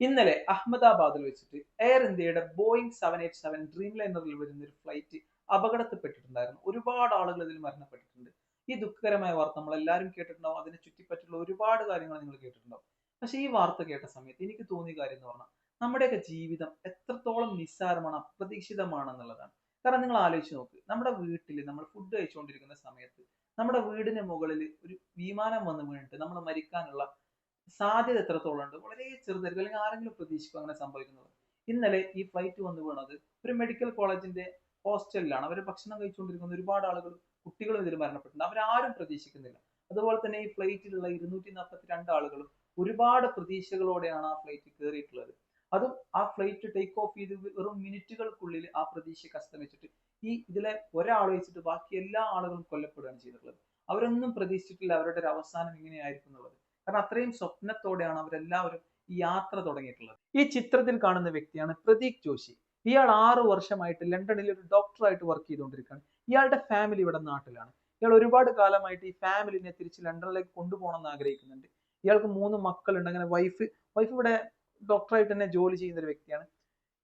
ഇന്നലെ അഹമ്മദാബാദിൽ വെച്ചിട്ട് എയർ ഇന്ത്യയുടെ Boeing seven eight seven dream ലൈനറിൽ വരുന്ന ഒരു ഫ്ലൈറ്റ് അപകടത്തിൽപ്പെട്ടിട്ടുണ്ടായിരുന്നു. ഒരുപാട് ആളുകൾ ഇതിൽ മരണപ്പെട്ടിട്ടുണ്ട്. ഈ ദുഃഖകരമായ വാർത്ത നമ്മൾ എല്ലാവരും കേട്ടിട്ടുണ്ടാവും. അതിനെ ചുറ്റിപ്പറ്റിയുള്ള ഒരുപാട് കാര്യങ്ങൾ നിങ്ങൾ കേട്ടിട്ടുണ്ടാവും. പക്ഷെ ഈ വാർത്ത കേട്ട സമയത്ത് എനിക്ക് തോന്നിയ കാര്യം എന്ന് പറഞ്ഞാൽ നമ്മുടെയൊക്കെ ജീവിതം എത്രത്തോളം നിസ്സാരമാണ് അപ്രതീക്ഷിതമാണെന്നുള്ളതാണ്. കാരണം നിങ്ങൾ ആലോചിച്ച് നോക്ക്. നമ്മുടെ വീട്ടിൽ നമ്മൾ ഫുഡ് കഴിച്ചുകൊണ്ടിരിക്കുന്ന സമയത്ത് നമ്മുടെ വീടിന് മുകളിൽ ഒരു വിമാനം വന്ന് വീണിട്ട് നമ്മൾ മരിക്കാനുള്ള സാധ്യത എത്രത്തോളം ഉണ്ട്? വളരെ ചെറുതായിരിക്കും. അല്ലെങ്കിൽ ആരെങ്കിലും പ്രതീക്ഷിക്കും അങ്ങനെ സംഭവിക്കുന്നത്. ഇന്നലെ ഈ ഫ്ലൈറ്റ് വന്നു വീണത് ഒരു മെഡിക്കൽ കോളേജിന്റെ ഹോസ്റ്റലിലാണ് അവർ ഭക്ഷണം കഴിച്ചുകൊണ്ടിരിക്കുന്ന ഒരുപാട് ആളുകൾ കുട്ടികളും ഇതിൽ മരണപ്പെട്ടിട്ടുണ്ട്. അവരാരും പ്രതീക്ഷിക്കുന്നില്ല. അതുപോലെ തന്നെ ഈ ഫ്ലൈറ്റിലുള്ള ഇരുന്നൂറ്റി നാൽപ്പത്തി രണ്ട് ആളുകളും ഒരുപാട് പ്രതീക്ഷകളോടെയാണ് ആ ഫ്ലൈറ്റ് കയറിയിട്ടുള്ളത്. അതും ആ ഫ്ലൈറ്റ് ടേക്ക് ഓഫ് ചെയ്ത് വെറും മിനിറ്റുകൾക്കുള്ളിൽ ആ പ്രതീക്ഷയ്ക്ക് അസ്തമിച്ചിട്ട് ഈ ഇതിലെ ഒരാൾ വെച്ചിട്ട് ബാക്കി എല്ലാ ആളുകളും കൊല്ലപ്പെടുകയാണ് ചെയ്തിട്ടുള്ളത്. അവരൊന്നും പ്രതീക്ഷിച്ചിട്ടില്ല അവരുടെ ഒരു അവസാനം ഇങ്ങനെയായിരിക്കും എന്നുള്ളത്. കാരണം അത്രയും സ്വപ്നത്തോടെയാണ് അവരെല്ലാവരും ഈ യാത്ര തുടങ്ങിയിട്ടുള്ളത്. ഈ ചിത്രത്തിൽ കാണുന്ന വ്യക്തിയാണ് പ്രതീക് ജോഷി. ഇയാൾ ആറു വർഷമായിട്ട് ലണ്ടനിൽ ഒരു ഡോക്ടറായിട്ട് വർക്ക് ചെയ്തുകൊണ്ടിരിക്കുകയാണ്. ഇയാളുടെ ഫാമിലി ഇവിടെ നാട്ടിലാണ്. ഇയാൾ ഒരുപാട് കാലമായിട്ട് ഈ ഫാമിലിനെ തിരിച്ച് ലണ്ടനിലേക്ക് കൊണ്ടുപോകണം എന്ന് ആഗ്രഹിക്കുന്നുണ്ട്. ഇയാൾക്ക് മൂന്ന് മക്കളുണ്ട്. അങ്ങനെ വൈഫ് വൈഫ് ഇവിടെ ഡോക്ടറായിട്ട് തന്നെ ജോലി ചെയ്യുന്ന ഒരു വ്യക്തിയാണ്.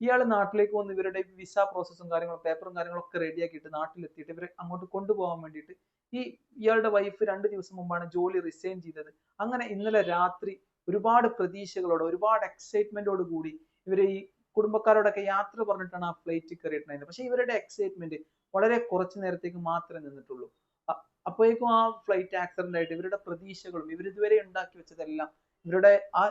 ഇയാൾ നാട്ടിലേക്ക് വന്ന് ഇവരുടെ വിസ പ്രോസസ്സും കാര്യങ്ങളും പേപ്പറും കാര്യങ്ങളൊക്കെ റെഡിയാക്കിയിട്ട് നാട്ടിലെത്തിയിട്ട് ഇവരെ അങ്ങോട്ട് കൊണ്ടുപോകാൻ വേണ്ടിയിട്ട് ഈ ഇയാളുടെ വൈഫ് രണ്ട് ദിവസം മുമ്പാണ് ജോലി റിസൈൻ ചെയ്തത്. അങ്ങനെ ഇന്നലെ രാത്രി ഒരുപാട് പ്രതീക്ഷകളോടെ ഒരുപാട് എക്സൈറ്റ്മെന്റോട് കൂടി ഇവരെ ഈ കുടുംബക്കാരോടൊക്കെ യാത്ര പറഞ്ഞിട്ടാണ് ആ ഫ്ലൈറ്റ് കയറിയിട്ടുണ്ടായിരുന്നത്. പക്ഷെ ഇവരുടെ എക്സൈറ്റ്മെന്റ് വളരെ കുറച്ച് നേരത്തേക്ക് മാത്രമേ നിന്നിട്ടുള്ളൂ. അപ്പോഴേക്കും ആ ഫ്ലൈറ്റ് ആക്സിഡന്റ് ആയിട്ട് ഇവരുടെ പ്രതീക്ഷകളും ഇവർ ഇതുവരെ ഉണ്ടാക്കി വെച്ചതെല്ലാം ഇവരുടെ ആ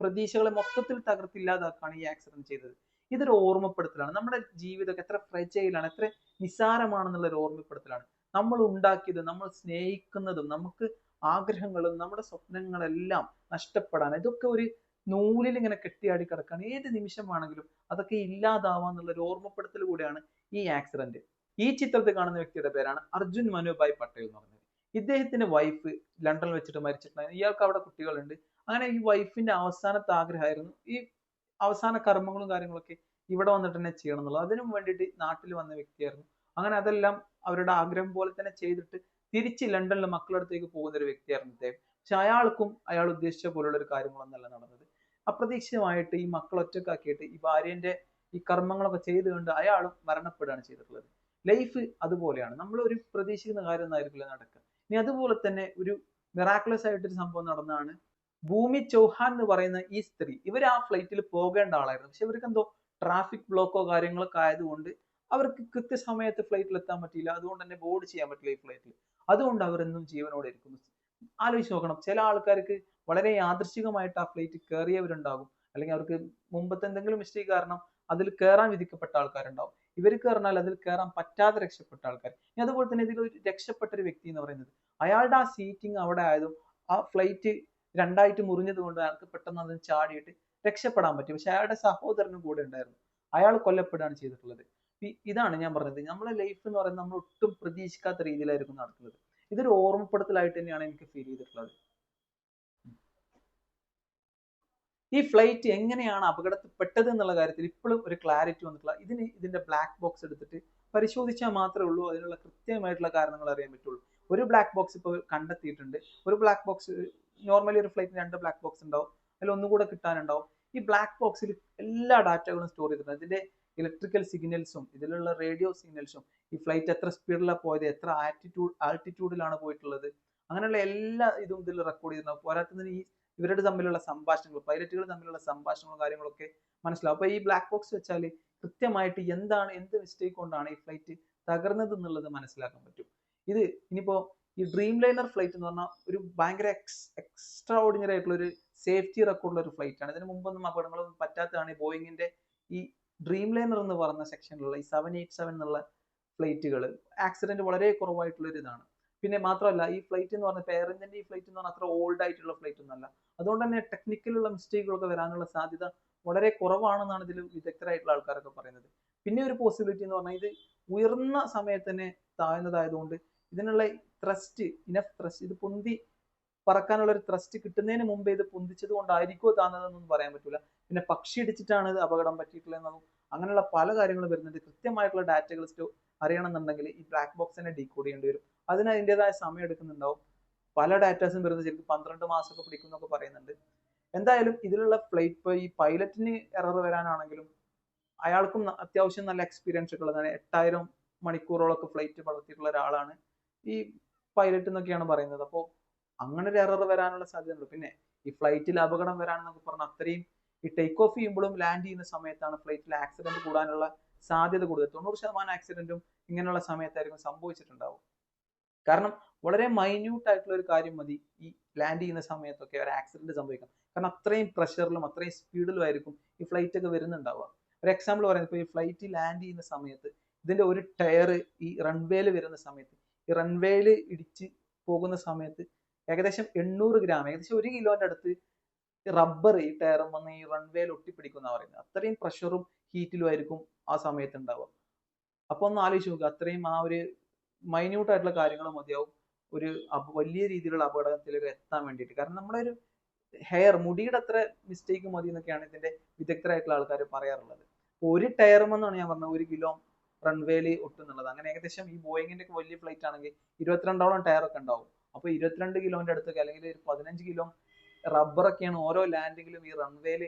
പ്രതീക്ഷകളെ മൊത്തത്തിൽ തകർത്തില്ലാതാക്കാണ് ഈ ആക്സിഡന്റ് ചെയ്തത്. ഇതൊരു ഓർമ്മപ്പെടുത്തലാണ്. നമ്മുടെ ജീവിതമൊക്കെ എത്ര ഫ്രജയിലാണ് എത്ര നിസാരമാണെന്നുള്ള ഒരു ഓർമ്മപ്പെടുത്തലാണ്. നമ്മൾ ഉണ്ടാക്കിയത് നമ്മൾ സ്നേഹിക്കുന്നതും നമുക്ക് ആഗ്രഹങ്ങളും നമ്മുടെ സ്വപ്നങ്ങളെല്ലാം നഷ്ടപ്പെടാൻ ഇതൊക്കെ ഒരു നൂലിൽ ഇങ്ങനെ കെട്ടിയാടി കിടക്കാൻ ഏത് നിമിഷമാണെങ്കിലും അതൊക്കെ ഇല്ലാതാവാന്നുള്ള ഒരു ഓർമ്മപ്പെടുത്തൽ കൂടിയാണ് ഈ ആക്സിഡന്റ് ഈ ചിത്രത്തിൽ കാണുന്ന വ്യക്തിയുടെ പേരാണ് അർജുൻ മനുഭായ് പട്ടേൽ എന്ന് പറഞ്ഞത് ഇദ്ദേഹത്തിന്റെ വൈഫ് ലണ്ടനിൽ വെച്ചിട്ട് മരിച്ചിട്ടുണ്ടായിരുന്നു. ഇയാൾക്ക് അവിടെ കുട്ടികളുണ്ട്. അങ്ങനെ ഈ വൈഫിന്റെ അവസാനത്തെ ആഗ്രഹമായിരുന്നു. ഈ അവസാന കർമ്മങ്ങളും കാര്യങ്ങളൊക്കെ ഇവിടെ വന്നിട്ട് തന്നെ ചെയ്യണം എന്നുള്ളത് അതിനും വേണ്ടിയിട്ട് നാട്ടിൽ വന്ന വ്യക്തിയായിരുന്നു. അങ്ങനെ അതെല്ലാം അവരുടെ ആഗ്രഹം പോലെ തന്നെ ചെയ്തിട്ട് തിരിച്ച് ലണ്ടനിലെ മക്കളടുത്തേക്ക് പോകുന്ന ഒരു വ്യക്തിയായിരുന്നു ഇദ്ദേഹം. പക്ഷെ അയാൾക്കും അയാൾ ഉദ്ദേശിച്ച പോലുള്ള ഒരു കാര്യങ്ങളൊന്നല്ല നടന്നത്. അപ്രതീക്ഷിതമായിട്ട് ഈ മക്കൾ ഒറ്റക്കാക്കിയിട്ട് ഈ ഭാര്യന്റെ ഈ കർമ്മങ്ങളൊക്കെ ചെയ്തുകൊണ്ട് അയാളും മരണപ്പെടുകയാണ് ചെയ്തിട്ടുള്ളത്. ലൈഫ് അതുപോലെയാണ്. നമ്മൾ ഒരു പ്രതീക്ഷിക്കുന്ന കാര്യം ഒന്നായിരിക്കില്ല നടക്കുക. ഇനി അതുപോലെ തന്നെ ഒരു മിറാക്കുലസ് ആയിട്ടൊരു സംഭവം നടന്നതാണ്. ഭൂമി ചൗഹാൻ എന്ന് പറയുന്ന ഈ സ്ത്രീ ഇവർ ആ ഫ്ലൈറ്റിൽ പോകേണ്ട ആളായിരുന്നു. പക്ഷെ ഇവർക്ക് എന്തോ ട്രാഫിക് ബ്ലോക്കോ കാര്യങ്ങളൊക്കെ ആയതുകൊണ്ട് അവർക്ക് കൃത്യസമയത്ത് ഫ്ലൈറ്റിൽ എത്താൻ പറ്റിയില്ല. അതുകൊണ്ട് തന്നെ ബോർഡ് ചെയ്യാൻ പറ്റില്ല ഈ ഫ്ലൈറ്റിൽ അതുകൊണ്ട് അവരെന്നും ജീവനോടെ ഇരിക്കുന്നു. ആലോചിച്ച് നോക്കണം. ചില ആൾക്കാർക്ക് വളരെ യാദൃശികമായിട്ട് ആ ഫ്ലൈറ്റ് കയറിയവരുണ്ടാകും. അല്ലെങ്കിൽ അവർക്ക് മുമ്പത്തെ എന്തെങ്കിലും മിസ്റ്റേക്ക് കാരണം അതിൽ കയറാൻ വിധിക്കപ്പെട്ട ആൾക്കാരുണ്ടാവും ഇവർക്ക് പറഞ്ഞാൽ അതിൽ കയറാൻ പറ്റാതെ രക്ഷപ്പെട്ട ആൾക്കാർ. ഇനി അതുപോലെ തന്നെ ഇതിൽ ഒരു രക്ഷപ്പെട്ട ഒരു വ്യക്തി എന്ന് പറയുന്നത് അയാളുടെ ആ സീറ്റിംഗ് അവിടെ ആയതും ആ ഫ്ലൈറ്റ് രണ്ടായിട്ട് മുറിഞ്ഞത് കൊണ്ട് അയാൾക്ക് പെട്ടെന്ന് അതിന് ചാടിയിട്ട് രക്ഷപ്പെടാൻ പറ്റി. പക്ഷെ അയാളുടെ സഹോദരനും കൂടെ ഉണ്ടായിരുന്നു. അയാൾ കൊല്ലപ്പെടുകയാണ് ചെയ്തിട്ടുള്ളത്. ഇതാണ് ഞാൻ പറഞ്ഞത്. നമ്മളെ ലൈഫ് എന്ന് പറയുന്നത് നമ്മൾ ഒട്ടും പ്രതീക്ഷിക്കാത്ത രീതിയിലായിരിക്കും നടക്കുന്നത്. ഇതൊരു ഓർമ്മപ്പെടുത്തലായിട്ട് തന്നെയാണ് എനിക്ക് ഫീൽ ചെയ്തിട്ടുള്ളത്. ഈ ഫ്ലൈറ്റ് എങ്ങനെയാണ് അപകടത്തിൽപ്പെട്ടത് എന്നുള്ള കാര്യത്തിൽ ഇപ്പോഴും ഒരു ക്ലാരിറ്റി വന്നിട്ടില്ല. ഇതിന് ഇതിന്റെ ബ്ലാക്ക് ബോക്സ് എടുത്തിട്ട് പരിശോധിച്ചാൽ മാത്രമേ ഉള്ളൂ. അതിനുള്ള കൃത്യമായിട്ടുള്ള കാരണങ്ങൾ അറിയാൻ പറ്റുള്ളൂ. ഒരു ബ്ലാക്ക് ബോക്സ് ഇപ്പോൾ കണ്ടെത്തിയിട്ടുണ്ട്. ഒരു ബ്ലാക്ക് ബോക്സ് നോർമലി ഒരു ഫ്ലൈറ്റിന് രണ്ട് ബ്ലാക്ക് ബോക്സ് ഉണ്ടാവും. അതിൽ ഒന്നുകൂടെ കിട്ടാനുണ്ടാവും. ഈ ബ്ലാക്ക് ബോക്സിൽ എല്ലാ ഡാറ്റകളും സ്റ്റോർ ചെയ്തിട്ടുണ്ട്. ഇതിന്റെ ഇലക്ട്രിക്കൽ സിഗ്നൽസും ഇതിലുള്ള റേഡിയോ സിഗ്നൽസും ഈ ഫ്ലൈറ്റ് എത്ര സ്പീഡിലാണ് പോയത് എത്ര ആറ്റിറ്റ്യൂഡ് ആൾട്ടിറ്റ്യൂഡിലാണ് പോയിട്ടുള്ളത്. അങ്ങനെയുള്ള എല്ലാ ഇതും ഇതിൽ റെക്കോർഡ് ചെയ്തിട്ടുണ്ടാവും പോരാത്തതിന് ഈ ഇവരുടെ തമ്മിലുള്ള സംഭാഷണങ്ങൾ പൈലറ്റുകൾ തമ്മിലുള്ള സംഭാഷണങ്ങളും കാര്യങ്ങളൊക്കെ മനസ്സിലാവും. അപ്പോൾ ഈ ബ്ലാക്ക് ബോക്സ് വെച്ചാൽ കൃത്യമായിട്ട് എന്താണ് എന്ത് മിസ്റ്റേക്ക് കൊണ്ടാണ് ഈ ഫ്ലൈറ്റ് തകർന്നത് എന്നുള്ളത് മനസ്സിലാക്കാൻ പറ്റും. ഇത് ഇനിയിപ്പോ ഈ ഡ്രീം ലൈനർ ഫ്ലൈറ്റ് എന്ന് പറഞ്ഞാൽ ഒരു ഭയങ്കര എക്സ് എക്സ്ട്രാ ഓർഡിനറി ആയിട്ടുള്ള ഒരു സേഫ്റ്റി റെക്കോർഡുള്ള ഒരു ഫ്ലൈറ്റ് ആണ്. ഇതിന് മുമ്പൊന്നും അപകടങ്ങളൊന്നും പറ്റാത്തതാണ് ഈ ബോയിങ്ങിന്റെ ഈ ഡ്രീം ലൈനർ എന്ന് പറയുന്ന സെക്ഷനിലുള്ള ഈ സെവൻ എയ്റ്റ് സെവൻ എന്നുള്ള ഫ്ലൈറ്റുകൾ ആക്സിഡന്റ് വളരെ കുറവായിട്ടുള്ള ഒരു ഇതാണ്. പിന്നെ മാത്രമല്ല ഈ ഫ്ലൈറ്റ് എന്ന് പറഞ്ഞ പേരന്റിന്റെ ഈ ഫ്ലൈറ്റ് എന്ന് പറഞ്ഞാൽ അത്ര ഓൾഡ് ആയിട്ടുള്ള ഫ്ലൈറ്റ് ഒന്നല്ല അതുകൊണ്ട് തന്നെ ടെക്നിക്കലുള്ള മിസ്റ്റേക്കുകളൊക്കെ വരാനുള്ള സാധ്യത വളരെ കുറവാണെന്നാണ് ഇതിൽ വിദഗ്ധരായിട്ടുള്ള ആൾക്കാരൊക്കെ പറയുന്നത്. പിന്നെ ഒരു പോസിബിലിറ്റി എന്ന് പറഞ്ഞാൽ ഇത് ഉയർന്ന സമയത്ത് തന്നെ താഴ്ന്നതായതുകൊണ്ട് ഇതിനുള്ള ത്രസ്റ്റ് ഇനഫ് ത്രസ്റ്റ് ഇത് പൊന്തി പറക്കാനുള്ള ഒരു ത്രസ്റ്റ് കിട്ടുന്നതിന് മുമ്പേ ഇത് പൊന്തിച്ചത് കൊണ്ടായിരിക്കുമോ താന്നതെന്നൊന്നും പറയാൻ പറ്റില്ല പിന്നെ പക്ഷി ഇടിച്ചിട്ടാണ് ഇത് അപകടം പറ്റിയിട്ടുള്ളതെന്നും അങ്ങനെയുള്ള പല കാര്യങ്ങളും വരുന്നുണ്ട്. കൃത്യമായിട്ടുള്ള ഡാറ്റകൾ അറിയണമെന്നുണ്ടെങ്കിൽ ഈ ബ്ലാക്ക് ബോക്സ് തന്നെ ഡീകോഡ് ചെയ്യേണ്ടി വരും. അതിന് അതിന്റെതായ സമയം എടുക്കുന്നുണ്ടാവും. പല ഡാറ്റാസും വരുന്നത് ശരിക്കും പന്ത്രണ്ട് മാസമൊക്കെ പിടിക്കും എന്നൊക്കെ പറയുന്നുണ്ട്. എന്തായാലും ഇതിലുള്ള ഫ്ലൈറ്റ് ഈ പൈലറ്റിന് എറർ വരാനാണെങ്കിലും അയാൾക്കും അത്യാവശ്യം നല്ല എക്സ്പീരിയൻസ് ഒക്കെ ഉള്ളതാണ്. എട്ടായിരം മണിക്കൂറോളൊക്കെ ഫ്ലൈറ്റ് വളർത്തിയിട്ടുള്ള ഒരാളാണ് ഈ പൈലറ്റ് എന്നൊക്കെയാണ് പറയുന്നത്. അപ്പോൾ അങ്ങനെ ഒരു എറർ വരാനുള്ള സാധ്യതയുണ്ട്. പിന്നെ ഈ ഫ്ലൈറ്റിൽ അപകടം വരാനെന്നൊക്കെ പറഞ്ഞാൽ അത്രയും ഈ ടേക്ക് ഓഫ് ചെയ്യുമ്പോഴും ലാൻഡ് ചെയ്യുന്ന സമയത്താണ് ഫ്ലൈറ്റിൽ ആക്സിഡന്റ് കൂടാനുള്ള സാധ്യത കൂടുതൽ. തൊണ്ണൂറ് ശതമാനം ആക്സിഡന്റും ഇങ്ങനെയുള്ള സമയത്തായിരിക്കും സംഭവിച്ചിട്ടുണ്ടാവും കാരണം വളരെ മൈന്യൂട്ട് ആയിട്ടുള്ള ഒരു കാര്യം മതി. ഈ ലാൻഡ് ചെയ്യുന്ന സമയത്തൊക്കെ ഒരു ആക്സിഡന്റ് സംഭവിക്കാം. കാരണം അത്രയും പ്രഷറിലും അത്രയും സ്പീഡിലും ആയിരിക്കും ഈ ഫ്ലൈറ്റ് ഒക്കെ വരുന്നുണ്ടാവുക. ഒരു എക്സാമ്പിൾ പറയുന്നത് ഇപ്പോൾ ഈ ഫ്ലൈറ്റ് ലാൻഡ് ചെയ്യുന്ന സമയത്ത് ഇതിന്റെ ഒരു ടയർ ഈ റൺവേയിൽ വരുന്ന സമയത്ത് ഈ റൺവേയിൽ ഇടിച്ച് പോകുന്ന സമയത്ത് ഏകദേശം എണ്ണൂറ് ഗ്രാം ഏകദേശം ഒരു കിലോന്റെ അടുത്ത് റബ്ബർ ഈ ടയറും വന്ന് ഈ റൺവേയിൽ ഒട്ടിപ്പിടിക്കുന്ന പറയുന്നത്. അത്രയും പ്രഷറും ഹീറ്റിലും ആയിരിക്കും ആ സമയത്ത് ഉണ്ടാവുക അപ്പൊ ഒന്ന് ആലോചിച്ച് നോക്കുക അത്രയും ആ ഒരു മൈന്യൂട്ട് ആയിട്ടുള്ള കാര്യങ്ങൾ മതിയാവും ഒരു വലിയ രീതിയിലുള്ള അപകടത്തിലേക്ക് എത്താൻ വേണ്ടിയിട്ട്. കാരണം നമ്മുടെ ഒരു ഹെയർ മുടിയുടെ അത്ര മിസ്റ്റേക്ക് മതി എന്നൊക്കെയാണ് ഇതിന്റെ വിദഗ്ധരായിട്ടുള്ള ആൾക്കാർ പറയാറുള്ളത്. ഒരു ഒരു ടയറുമെന്നാണ് ഞാൻ പറഞ്ഞത് ഒരു കിലോ റൺവേയിൽ ഒട്ടുന്നുള്ളത്. അങ്ങനെ ഏകദേശം ഈ ബോയിങ്ങിന്റെ ഒക്കെ വലിയ ഫ്ലൈറ്റ് ആണെങ്കിൽ ഇരുപത്തിരണ്ടോളം ടയർ ഒക്കെ ഉണ്ടാവും അപ്പൊ ഇരുപത്തിരണ്ട് കിലോന്റെ അടുത്തൊക്കെ അല്ലെങ്കിൽ ഒരു പതിനഞ്ച് കിലോ റബ്ബറൊക്കെയാണ് ഓരോ ലാൻഡിങ്ങിലും ഈ റൺവേയിൽ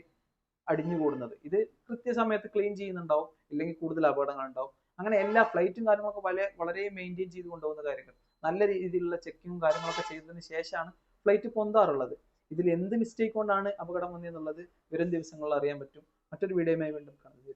അടിഞ്ഞു കൂടുന്നത്. ഇത് കൃത്യസമയത്ത് ക്ലീൻ ചെയ്യുന്നുണ്ടാവും ഇല്ലെങ്കിൽ കൂടുതൽ അപകടങ്ങൾ ഉണ്ടാവും അങ്ങനെ എല്ലാ ഫ്ലൈറ്റും കാര്യങ്ങളൊക്കെ വളരെ വളരെ മെയിന്റെയിൻ ചെയ്ത് കൊണ്ടുപോകുന്ന കാര്യങ്ങൾ. നല്ല രീതിയിലുള്ള ചെക്കിങ്ങും കാര്യങ്ങളൊക്കെ ചെയ്തതിന് ശേഷമാണ് ഫ്ലൈറ്റ് പൊന്താറുള്ളത്. ഇതിൽ എന്ത് മിസ്റ്റേക്ക് കൊണ്ടാണ് അപകടം വന്നതെന്നുള്ളത് വരും ദിവസങ്ങളിൽ അറിയാൻ പറ്റും. മറ്റൊരു വീഡിയോയുമായി വീണ്ടും കാണുന്നത്